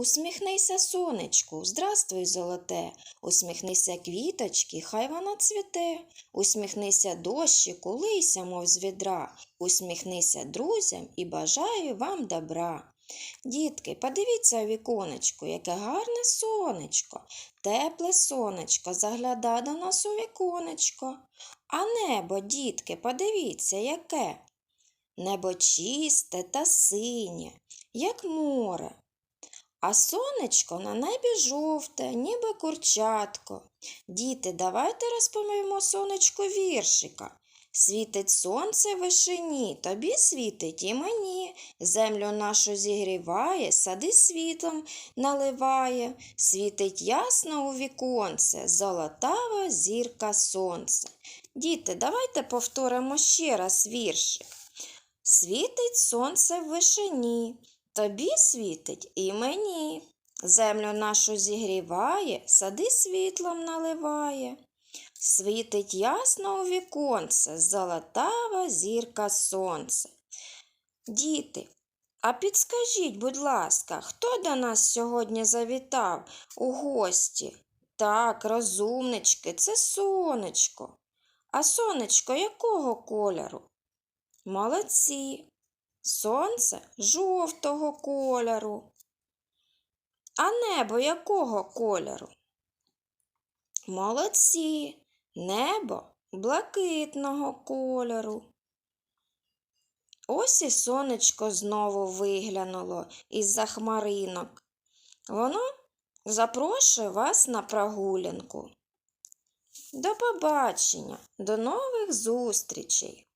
Усміхнися, сонечку, здравствуй, золоте, усміхнися квіточки, хай вона цвіте, усміхнися дощику, лийся, мов з відра, усміхнися друзям і бажаю вам добра. Дітки, подивіться у віконечко, яке гарне сонечко, тепле сонечко загляда до нас у віконечко. А небо, дітки, подивіться, яке. Небо чисте та синє, як море. А сонечко на небі жовте, ніби курчатко. Діти, давайте розповімо сонечку віршика. Світить сонце в вишині, тобі світить і мені. Землю нашу зігріває, сади світлом наливає, світить ясно у віконце, золотава зірка сонце. Діти, давайте повторимо ще раз віршик. Світить сонце в вишині, тобі світить і мені. Землю нашу зігріває, сади світлом наливає. Світить ясно у віконце, золотава зірка сонце. Діти, а підскажіть, будь ласка, хто до нас сьогодні завітав у гості? Так, розумнички, це сонечко. А сонечко якого кольору? Молодці. Сонце жовтого кольору. А небо якого кольору? Молодці. Небо блакитного кольору. Ось і сонечко знову виглянуло із-за хмаринок. Воно запрошує вас на прогулянку. До побачення, до нових зустрічей!